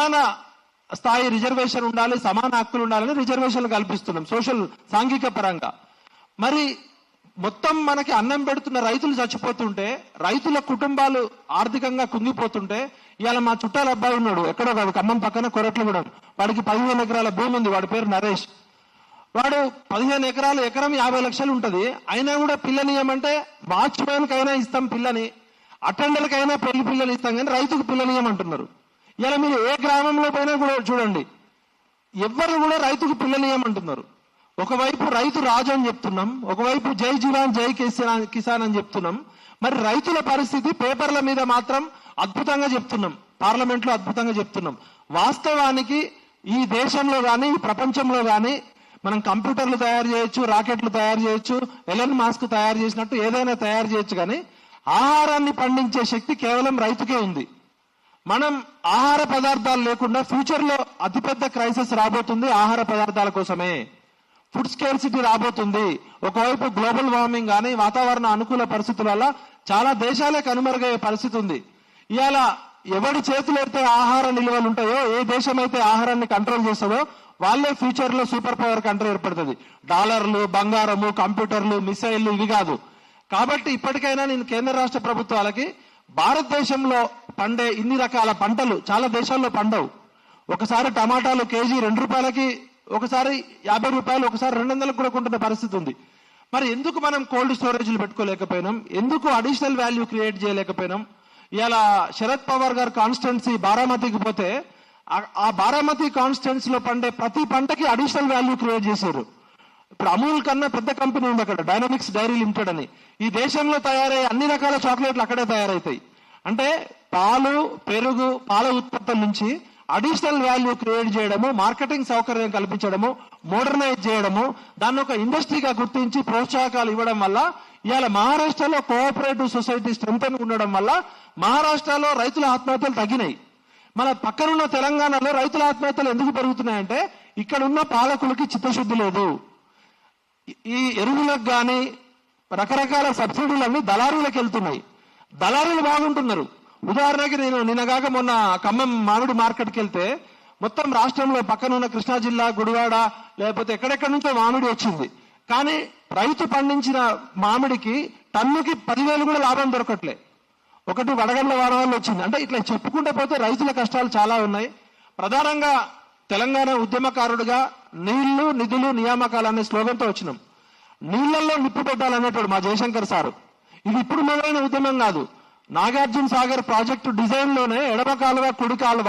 సమాన స్థాయి రిజర్వేషన్ ఉండాలి సమాన హక్కులు ఉండాలని రిజర్వేషన్లు కల్పిస్తున్నాం సోషల్ సాంఘిక పరంగా. మరి మొత్తం మనకి అన్నం పెడుతున్న రైతులు చచ్చిపోతుంటే రైతుల కుటుంబాలు ఆర్థికంగా కుంగిపోతుంటే ఇవాళ మా చుట్టాల అబ్బాయి ఉన్నాడు ఎక్కడో కాదు ఖమ్మం పక్కన కొరట్లు కూడా వాడికి పదిహేను ఎకరాల భూమి ఉంది వాడి పేరు నరేష్. వాడు పదిహేను ఎకరాలు ఎకరం యాభై లక్షలు ఉంటది అయినా కూడా పిల్లని ఇవ్వమంటే వాచ్మ్యాన్కైనా ఇస్తాం పిల్లని అటెండర్కైనా పెళ్ళి పిల్లని ఇస్తాం కానీ రైతుకు పిల్లని ఇవ్వమంటున్నారు ఇలా మీరు ఏ గ్రామంలో పోయినా కూడా చూడండి. ఎవ్వరు కూడా రైతుకు పిల్లనియమంటున్నారు ఒకవైపు రైతు రాజు అని చెప్తున్నాం ఒకవైపు జై జవాన్ జై కిసాన్ కిసాన్ అని చెప్తున్నాం. మరి రైతుల పరిస్థితి పేపర్ల మీద మాత్రం అద్భుతంగా చెప్తున్నాం పార్లమెంట్లో అద్భుతంగా చెప్తున్నాం. వాస్తవానికి ఈ దేశంలో కానీ ఈ ప్రపంచంలో కానీ మనం కంప్యూటర్లు తయారు చేయొచ్చు రాకెట్లు తయారు చేయొచ్చు ఎలన్ మాస్క్ తయారు చేసినట్టు ఏదైనా తయారు చేయొచ్చు కానీ ఆహారాన్ని పండించే శక్తి కేవలం రైతుకే ఉంది. మనం ఆహార పదార్థాలు లేకుండా ఫ్యూచర్లో అతిపెద్ద క్రైసిస్ రాబోతుంది ఆహార పదార్థాల కోసమే. ఫుడ్ స్కేర్సిటీ రాబోతుంది. ఒకవైపు గ్లోబల్ వార్మింగ్ కానీ వాతావరణ అనుకూల పరిస్థితుల వల్ల చాలా దేశాలే కనుమరుగయ్యే పరిస్థితి ఉంది. ఇవాళ ఎవరి చేతులు అయితే ఆహార నిల్వలు ఉంటాయో ఏ దేశం అయితే ఆహారాన్ని కంట్రోల్ చేస్తుందో వాళ్ళే ఫ్యూచర్లో సూపర్ పవర్ కంట్రీ ఏర్పడుతుంది. డాలర్లు బంగారము కంప్యూటర్లు మిసైళ్ళు ఇవి కాదు. కాబట్టి ఇప్పటికైనా నేను కేంద్ర రాష్ట్ర ప్రభుత్వాలకి భారతదేశంలో పండే ఇన్ని రకాల పంటలు చాలా దేశాల్లో పండవు. ఒకసారి టమాటాలు కేజీ రెండు రూపాయలకి ఒకసారి యాభై రూపాయలు ఒకసారి రెండు వందలకు కూడా కొంటున్న పరిస్థితి ఉంది. మరి ఎందుకు మనం కోల్డ్ స్టోరేజ్లు పెట్టుకోలేకపోయినాం? ఎందుకు అడిషనల్ వాల్యూ క్రియేట్ చేయలేకపోయినాం? ఇలా శరద్ పవార్ గారు కాన్స్టెన్సీ బారామతికి పోతే ఆ- బారామతి కాన్స్టెన్సీలో పండే ప్రతి పంటకి అడిషనల్ వాల్యూ క్రియేట్ చేశారు. ఇప్పుడు అమూల్ కన్నా పెద్ద కంపెనీ ఉంది అక్కడ డైనమిక్స్ డైరీ లిమిటెడ్ అని. ఈ దేశంలో తయారయ్యే అన్ని రకాల చాక్లెట్లు అక్కడే తయారవుతాయి అంటే పాలు పెరుగు పాల ఉత్పత్తుల నుంచి అడిషనల్ వాల్యూ క్రియేట్ చేయడము మార్కెటింగ్ సౌకర్యం కల్పించడము మోడర్నైజ్ చేయడము దాన్ని ఒక ఇండస్ట్రీగా గుర్తించి ప్రోత్సాహకాలు ఇవ్వడం వల్ల ఇవాళ మహారాష్ట్రలో కోఆపరేటివ్ సొసైటీ స్ట్రెంత్ ఉండడం వల్ల మహారాష్ట్రలో రైతుల ఆత్మహత్యలు తగ్గినాయి. మన పక్కనున్న తెలంగాణలో రైతుల ఆత్మహత్యలు ఎందుకు పెరుగుతున్నాయంటే ఇక్కడ ఉన్న పాలకులకి చిత్తశుద్ధి లేదు. ఈ ఎరువులకు కానీ రకరకాల సబ్సిడీలన్నీ దళారీలకు వెళ్తున్నాయి. దళారీలు బాగుంటున్నారు. ఉదాహరణకి నేను నిన్నగాక మొన్న ఖమ్మం మామిడి మార్కెట్కి వెళ్తే మొత్తం రాష్ట్రంలో పక్కన ఉన్న కృష్ణా జిల్లా గుడివాడ లేకపోతే ఎక్కడెక్కడి నుంచో మామిడి వచ్చింది. కానీ రైతు పండించిన మామిడికి టన్నుకి పదివేలు కూడా లాభం దొరకట్లే. ఒకటి వడగండ్ల వాడవాళ్ళు వచ్చింది. అంటే ఇట్లా చెప్పుకుంటూ పోతే రైతుల కష్టాలు చాలా ఉన్నాయి. ప్రధానంగా తెలంగాణ ఉద్యమకారుడిగా నీళ్ళు నిధులు నియామకాలు అనే స్లోగన్తో వచ్చినాం. నీళ్ళలో నిప్పు పెట్టాలనేటాడు మా జయశంకర్ సారు. ఇది ఇప్పుడు మొదలైన ఉద్యమం కాదు. నాగార్జున సాగర్ ప్రాజెక్టు డిజైన్లోనే ఎడమ కాలువ కుడి కాలువ